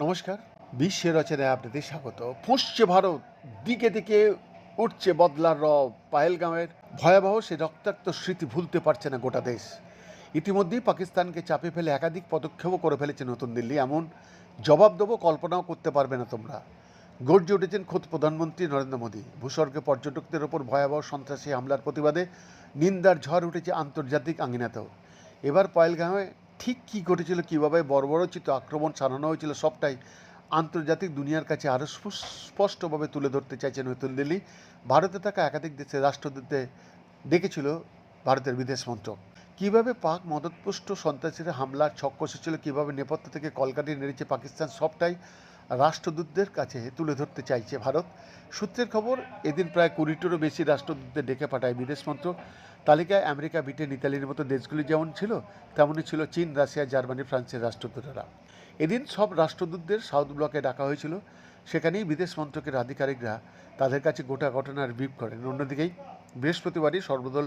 নমস্কার বিশ্বের রচনায় আপনাদের স্বাগত। ফুঁসছে ভারত দিকে দিকে উঠছে বদলার রব। পাহেলগাঁওয়ের ভয়াবহ সে রক্তাক্ত স্মৃতি ভুলতে পারছে না গোটা দেশ। ইতিমধ্যেই পাকিস্তানকে চাপে ফেলে একাধিক পদক্ষেপও করে ফেলেছে নতুন দিল্লি। এমন জবাব দেবো, কল্পনাও করতে পারবে না তোমরা। গর্জে উঠেছেন খোদ প্রধানমন্ত্রী নরেন্দ্র মোদী। ভূস্বর্গে পর্যটকদের ওপর ভয়াবহ সন্ত্রাসী হামলার প্রতিবাদে নিন্দার ঝড় উঠেছে আন্তর্জাতিক আঙ্গিনাতেও এবার পয়েলগাঁওয়ে ঠিক কী ঘটেছিল, কীভাবে বর্বরচিত আক্রমণ সারানো হয়েছিল সবটাই আন্তর্জাতিক দুনিয়ার কাছে আরও স্পষ্টভাবে তুলে ধরতে চাইছে নতুন দিল্লি। ভারতে থাকা একাধিক দেশের রাষ্ট্রদূতদের ডেকেছিল ভারতের বিদেশ মন্ত্রক। কীভাবে পাক মদতপুষ্ট সন্ত্রাসীরা হামলার ছক কষেছিল, কীভাবে নেপথ্য থেকে কলকাটি নেড়েছে পাকিস্তান, সবটাই রাষ্ট্রদূতদের কাছে তুলে ধরতে চাইছে ভারত। সূত্রের খবর, এদিন প্রায় কুড়িটিরও বেশি রাষ্ট্রদূতদের ডেকে পাঠায় বিদেশ মন্ত্রক। তালিকায় আমেরিকা, ব্রিটেন, ইতালির মতো দেশগুলি যেমন ছিল, তেমনই ছিল চীন, রাশিয়া, জার্মানি, ফ্রান্সের রাষ্ট্রদূতেরা। এদিন সব রাষ্ট্রদূতদের সাউথ ব্লকে ডাকা হয়েছিল। সেখানেই বিদেশ মন্ত্রকের আধিকারিকরা তাদের কাছে গোটা ঘটনার ব্রিফ করেন। অন্যদিকেই বৃহস্পতিবারই সর্বদল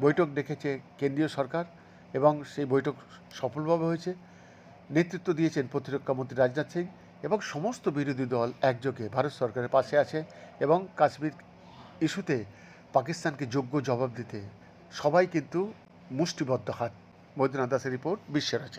বৈঠক ডেকেছে কেন্দ্রীয় সরকার এবং সেই বৈঠক সফলভাবে হয়েছে। নেতৃত্ব দিয়েছেন প্রতিরক্ষা মন্ত্রী রাজনাথ সিং। এবং সমস্ত বিরোধী দল একযোগে ভারত সরকারের পাশে আছে এবং কাশ্মীর ইস্যুতে পাকিস্তানকে যোগ্য জবাব দিতে সবাই কিন্তু মুষ্টিবদ্ধ হাত। বৈদ্যনাথ দাসের রিপোর্ট বিশ্বের আছে